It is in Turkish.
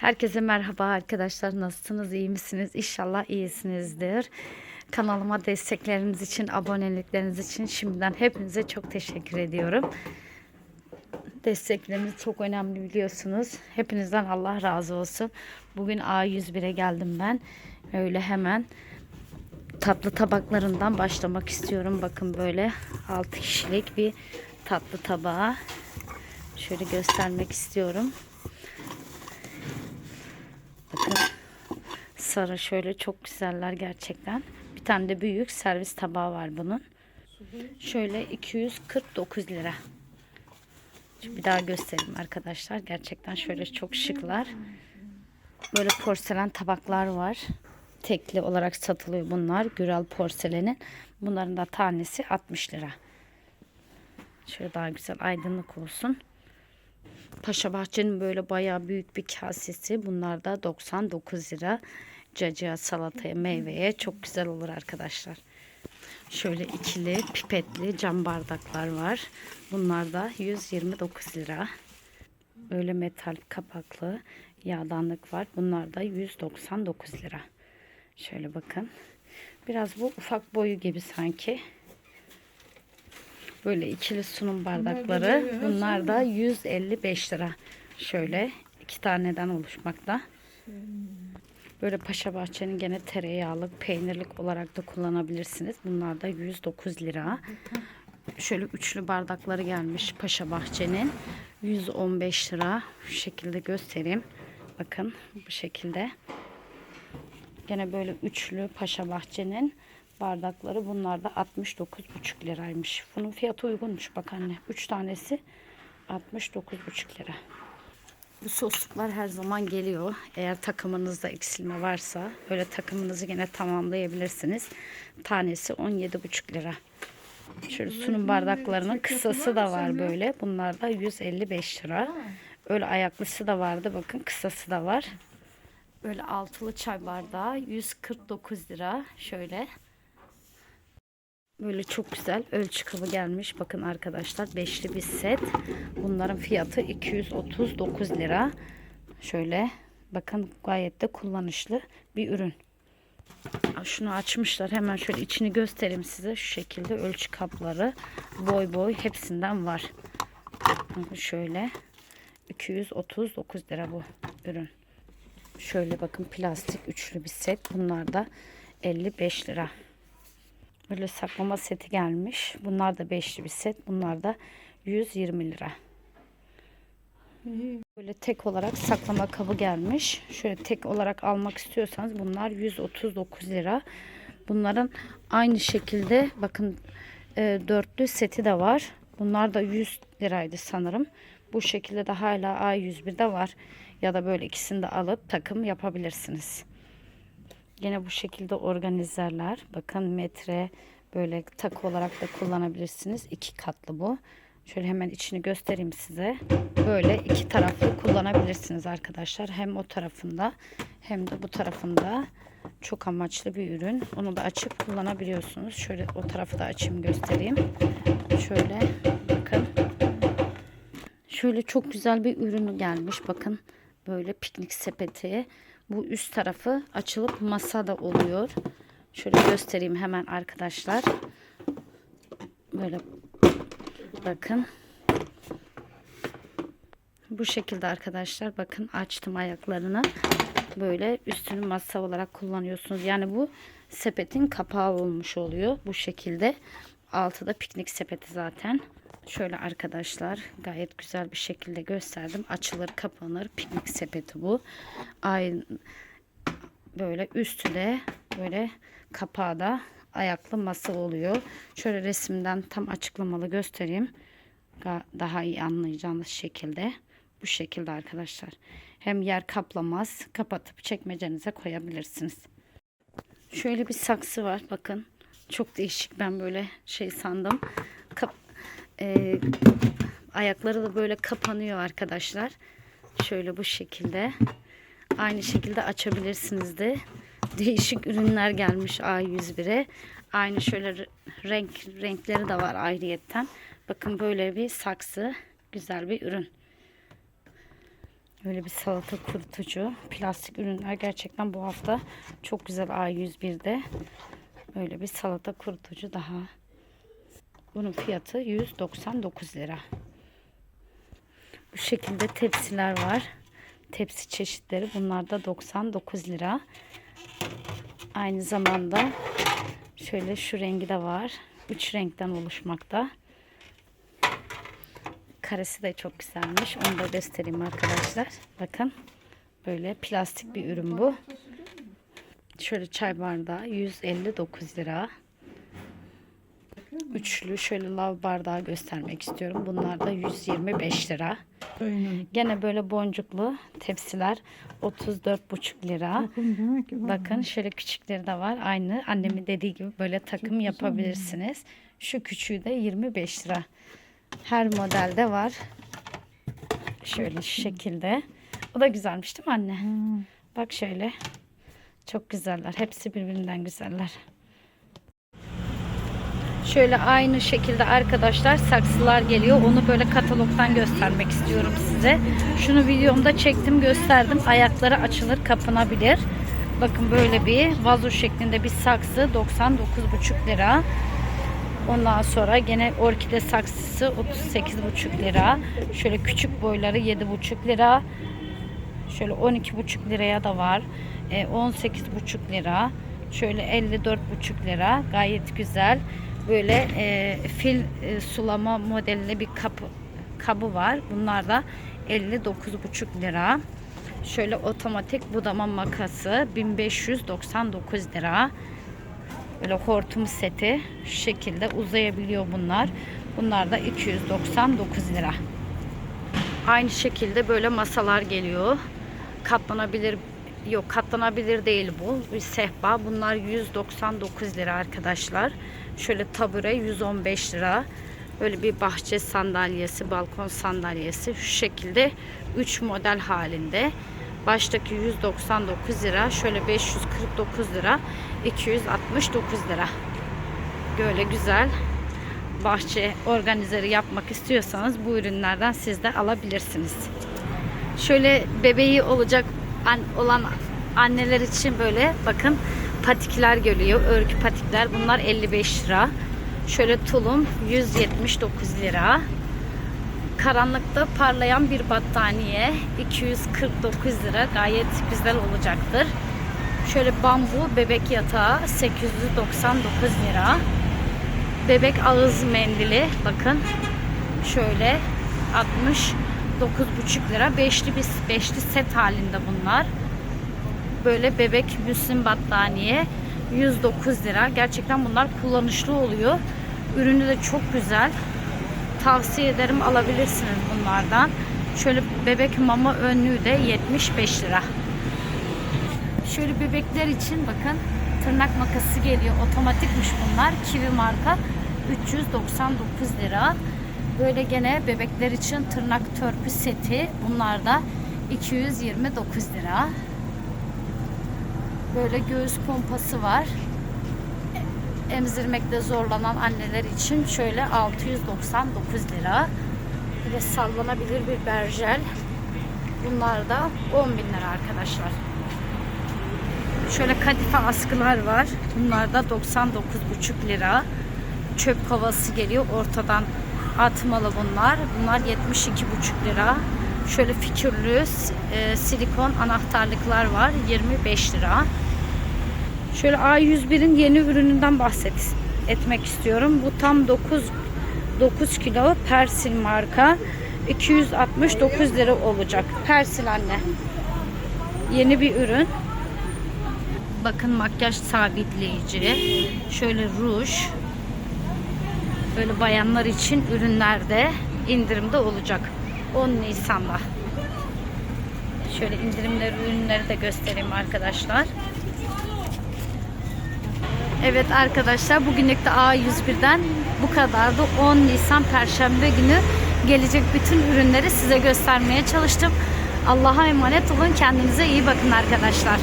Herkese merhaba arkadaşlar. Nasılsınız? iyi misiniz? İnşallah iyisinizdir. Kanalıma destekleriniz için, abonelikleriniz için şimdiden hepinize çok teşekkür ediyorum. Destekleriniz çok önemli biliyorsunuz. Hepinizden Allah razı olsun. Bugün A101'e geldim ben. Öyle hemen tatlı tabaklarından başlamak istiyorum. Bakın böyle 6 kişilik bir tatlı tabağı. Şöyle göstermek istiyorum. Bakın sarı şöyle çok güzeller gerçekten. Bir tane de büyük servis tabağı var bunun. Şöyle 249 lira. Bir daha göstereyim arkadaşlar. Gerçekten şöyle çok şıklar. Böyle porselen tabaklar var. Tekli olarak satılıyor bunlar. Güral porselenin. Bunların da tanesi 60 lira. Şöyle daha güzel aydınlık olsun. Paşa Bahçe'nin böyle bayağı büyük bir kasesi. Bunlar da 99 lira. Cacığa, salataya, meyveye çok güzel olur arkadaşlar. Şöyle ikili pipetli cam bardaklar var. Bunlar da 129 lira. Böyle metal kapaklı yağdanlık var. Bunlar da 199 lira. Şöyle bakın. Biraz bu ufak boyu gibi sanki. Böyle ikili sunum bardakları. Bunlar da 155 lira. Şöyle iki taneden oluşmakta. Böyle Paşa Bahçe'nin gene tereyağlı, peynirlik olarak da kullanabilirsiniz. Bunlar da 109 lira. Şöyle üçlü bardakları gelmiş Paşa Bahçe'nin. 115 lira. Şu şekilde göstereyim. Bakın bu şekilde. Gene böyle üçlü Paşa Bahçe'nin bardakları. Bunlar da 69,5 liraymış. Bunun fiyatı uygunmuş bak anne. 3 tanesi 69,5 lira. Bu sosluklar her zaman geliyor. Eğer takımınızda eksilme varsa böyle takımınızı yine tamamlayabilirsiniz. Tanesi 17,5 lira. Şöyle sunum bardaklarının kısası da var böyle. Bunlar da 155 lira. Öyle ayaklısı da vardı. Bakın kısası da var. Böyle altılı çay bardağı 149 lira. Şöyle. Böyle çok güzel ölçü kabı gelmiş. Bakın arkadaşlar beşli bir set. Bunların fiyatı 239 lira. Şöyle bakın gayet de kullanışlı bir ürün. Şunu açmışlar. Hemen şöyle içini göstereyim size. Şu şekilde ölçü kapları boy boy hepsinden var. Şöyle 239 lira bu ürün. Şöyle bakın plastik üçlü bir set. Bunlar da 55 lira. Böyle saklama seti gelmiş. Bunlar da beşli bir set. Bunlar da 120 lira. Böyle tek olarak saklama kabı gelmiş. Şöyle tek olarak almak istiyorsanız bunlar 139 lira. Bunların aynı şekilde bakın e, dörtlü seti de var. Bunlar da 100 liraydı sanırım. Bu şekilde de hala A101'de var. Ya da böyle ikisini de alıp takım yapabilirsiniz. Yine bu şekilde organizerler. Bakın metre böyle takı olarak da kullanabilirsiniz. İki katlı bu. Şöyle hemen içini göstereyim size. Böyle iki taraflı kullanabilirsiniz arkadaşlar. Hem o tarafında hem de bu tarafında çok amaçlı bir ürün. Onu da açıp kullanabiliyorsunuz. Şöyle o tarafı da açayım göstereyim. Şöyle bakın. Şöyle çok güzel bir ürünü gelmiş. Bakın böyle piknik sepeti. Bu üst tarafı açılıp masa da oluyor. Şöyle göstereyim hemen arkadaşlar. Böyle bakın. Bu şekilde arkadaşlar bakın açtım ayaklarını. Böyle üstünü masa olarak kullanıyorsunuz. Yani bu sepetin kapağı olmuş oluyor bu şekilde. Altı da piknik sepeti zaten. Şöyle arkadaşlar gayet güzel bir şekilde gösterdim. Açılır kapanır piknik sepeti bu. Aynı böyle üstü de böyle kapağı da ayaklı masa oluyor. Şöyle resimden tam açıklamalı göstereyim. Daha iyi anlayacağınız şekilde. Bu şekilde arkadaşlar. Hem yer kaplamaz. Kapatıp çekmecenize koyabilirsiniz. Şöyle bir saksı var. Bakın. Çok değişik. Ben böyle şey sandım. Kap e, ayakları da böyle kapanıyor arkadaşlar. Şöyle bu şekilde. Aynı şekilde açabilirsiniz de. Değişik ürünler gelmiş A101'e. Aynı şöyle renk renkleri de var ayrıyetten. Bakın böyle bir saksı. Güzel bir ürün. Böyle bir salata kurutucu. Plastik ürünler gerçekten bu hafta çok güzel A101'de. Böyle bir salata kurutucu daha. Bunun fiyatı 199 lira. Bu şekilde tepsiler var. Tepsi çeşitleri. Bunlar da 99 lira. Aynı zamanda şöyle şu rengi de var. Üç renkten oluşmakta. Karesi de çok güzelmiş. Onu da göstereyim arkadaşlar. Bakın. Böyle plastik bir ürün bu. Şöyle çay bardağı 159 lira. Üçlü şöyle lav bardağı göstermek istiyorum. Bunlar da 125 lira. Aynen. Gene böyle boncuklu tepsiler 34,5 lira. Bakın şöyle küçükleri de var. Aynı annemin dediği gibi böyle takım yapabilirsiniz. Şu küçüğü de 25 lira. Her modelde var. Şöyle şu şekilde. O da güzelmiş değil mi anne? Hmm. Bak şöyle. Çok güzeller. Hepsi birbirinden güzeller. Şöyle aynı şekilde arkadaşlar saksılar geliyor. Onu böyle katalogdan göstermek istiyorum size. Şunu videomda çektim gösterdim. Ayakları açılır kapanabilir. Bakın böyle bir vazo şeklinde bir saksı 99,5 lira. Ondan sonra gene orkide saksısı 38,5 lira. Şöyle küçük boyları 7,5 lira. Şöyle 12,5 liraya da var. E, 18,5 lira. Şöyle 54,5 lira. Gayet güzel. Böyle e, fil e, sulama modelli bir kapı kabı var. Bunlar da 59,5 lira. Şöyle otomatik budama makası 1599 lira. Böyle hortum seti şu şekilde uzayabiliyor bunlar. Bunlar da 299 lira. Aynı şekilde böyle masalar geliyor. Katlanabilir yok katlanabilir değil bu. Bir sehpa. Bunlar 199 lira arkadaşlar. Şöyle tabure 115 lira. Böyle bir bahçe sandalyesi, balkon sandalyesi şu şekilde 3 model halinde. Baştaki 199 lira, şöyle 549 lira, 269 lira. Böyle güzel bahçe organizeri yapmak istiyorsanız bu ürünlerden siz de alabilirsiniz. Şöyle bebeği olacak olan anneler için böyle bakın patikler geliyor. Örgü patikler. Bunlar 55 lira. Şöyle tulum 179 lira. Karanlıkta parlayan bir battaniye 249 lira. Gayet güzel olacaktır. Şöyle bambu bebek yatağı 899 lira. Bebek ağız mendili bakın şöyle 69,5 lira. Beşli bir beşli set halinde bunlar. Böyle bebek müslim battaniye 109 lira. Gerçekten bunlar kullanışlı oluyor. Ürünü de çok güzel. Tavsiye ederim alabilirsiniz bunlardan. Şöyle bebek mama önlüğü de 75 lira. Şöyle bebekler için bakın tırnak makası geliyor. Otomatikmiş bunlar. Kiwi marka 399 lira. Böyle gene bebekler için tırnak törpü seti. Bunlar da 229 lira. Böyle göğüs pompası var. Emzirmekte zorlanan anneler için şöyle 699 lira. Bir de sallanabilir bir berjel. Bunlar da 10 bin lira arkadaşlar. Şöyle kadife askılar var. Bunlar da 99,5 lira. Çöp kovası geliyor. Ortadan atmalı bunlar. Bunlar 72,5 lira. Şöyle fikirlü e, silikon anahtarlıklar var. 25 lira. Şöyle A101'in yeni ürününden bahset etmek istiyorum. Bu tam 9 9 kilo Persil marka. 269 lira olacak. Persil anne. Yeni bir ürün. Bakın makyaj sabitleyici. Şöyle ruj. Böyle bayanlar için ürünlerde indirimde olacak. 10 Nisan'da. Şöyle indirimleri ürünleri de göstereyim arkadaşlar. Evet arkadaşlar bugünlük de A101'den bu kadardı. 10 Nisan Perşembe günü gelecek bütün ürünleri size göstermeye çalıştım. Allah'a emanet olun. Kendinize iyi bakın arkadaşlar.